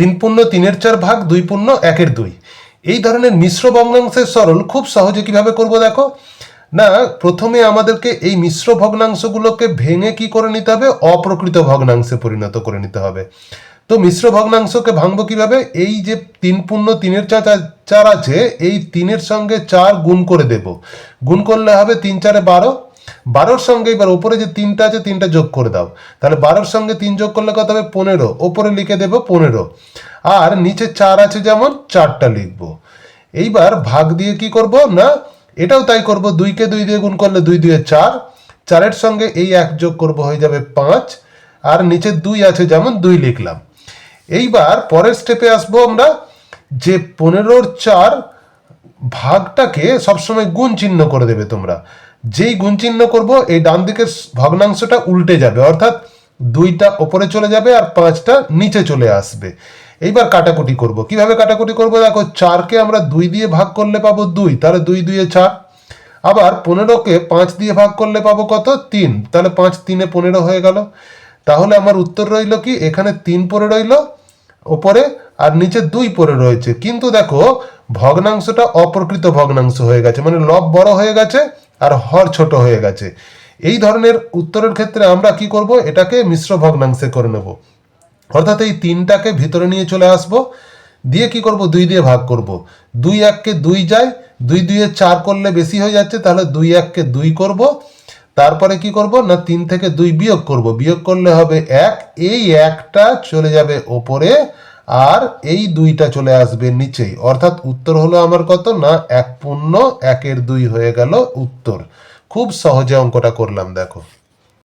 তিন পূর্ণ তিনের চার ভাগ, দুই পূর্ণ একের দুই। এই ধরনের মিশ্র ভগ্নাংশের সরল খুব সহজে কীভাবে করব দেখো? না, প্রথমে আমাদেরকে এই মিশ্র ভগ্নাংশগুলোকে ভেঙে কি করে নিতে হবে? অপ্রকৃত ভগ্নাংশে পরিণত করে নিতে হবে। তো মিশ্র ভগ্নাংশকে ভাঙবো কীভাবে? এই যে তিন পূর্ণ তিনের চার, চার- আছে, এই তিনের সঙ্গে চার গুণ করে দেব। গুণ করলে হবে তিন চারে বারো। বারোর সঙ্গে এবার ওপরে যে তিনটা আছে, তিনটা যোগ করে দাও। তাহলে বারোর সঙ্গে তিন যোগ করলে কত হবে? পনেরো। ওপরে লিখে দেবো পনেরো। আর নিচে চার আছে যেমন, চারটা লিখব। এইবার ভাগ দিয়ে কি করব? না, এটাও তাই করব। দুইকে দুই দিয়ে গুণ করলে দুই দুয়ে চার। চারের সঙ্গে এই এক যোগ করব হয়ে যাবে পাঁচ। আর নিচে দুই আছে যেমন, দুই লিখলাম। এইবার পরের স্টেপে আসব আমরা। যে পনেরোর চার ভাগটাকে সবসময় গুণ চিহ্ন করে দেবে তোমরা। যেই গুণ চিহ্ন করব, এই ডান দিকের ভগ্নাংশটা উল্টে যাবে। অর্থাৎ দুইটা ওপরে চলে যাবে আর পাঁচটা নিচে চলে আসবে। এইবার কাটাকুটি করব। কীভাবে কাটাকুটি করব? দেখো, চারকে আমরা দুই দিয়ে ভাগ করলে পাবো দুই। তাহলে দুই দুইয়ে চার। আবার পনেরোকে পাঁচ দিয়ে ভাগ করলে পাবো কত? তিন। তাহলে পাঁচ তিনে পনেরো হয়ে গেল। তাহলে আমার উত্তর রইল কি? এখানে তিন পরে রইল, ওপরে আর নিচে দুই পরে রয়েছে। কিন্তু দেখো, ভগ্নাংশটা অপ্রকৃত ভগ্নাংশ হয়ে গেছে। মানে লব বড় হয়ে গেছে আর হর ছোট হয়ে গেছে। এই ধরনের উত্তরের ক্ষেত্রে আমরা কি করব? এটাকে মিশ্র ভগ্নাংশে করে নেব। অর্থাৎ এই তিনটাকে ভিতরে নিয়ে চলে আসব। দিয়ে কি করব? দুই দিয়ে ভাগ করব। দুই এককে দুই যায়, দুই দুইয়ে চার করলে বেশি হয়ে যাচ্ছে, তাহলে দুই এককে দুই করব। তারপরে কি করব? না, তিন থেকে দুই বিয়োগ করব। বিয়োগ করলে হবে এক। এই একটা চলে যাবে ওপরে আর এই দুইটা চলে আসবে নিচেই। অর্থাৎ উত্তর হলো আমার কত? না, এক পূর্ণ, একের দুই হয়ে গেল উত্তর। খুব সহজে অঙ্কটা করলাম, দেখো।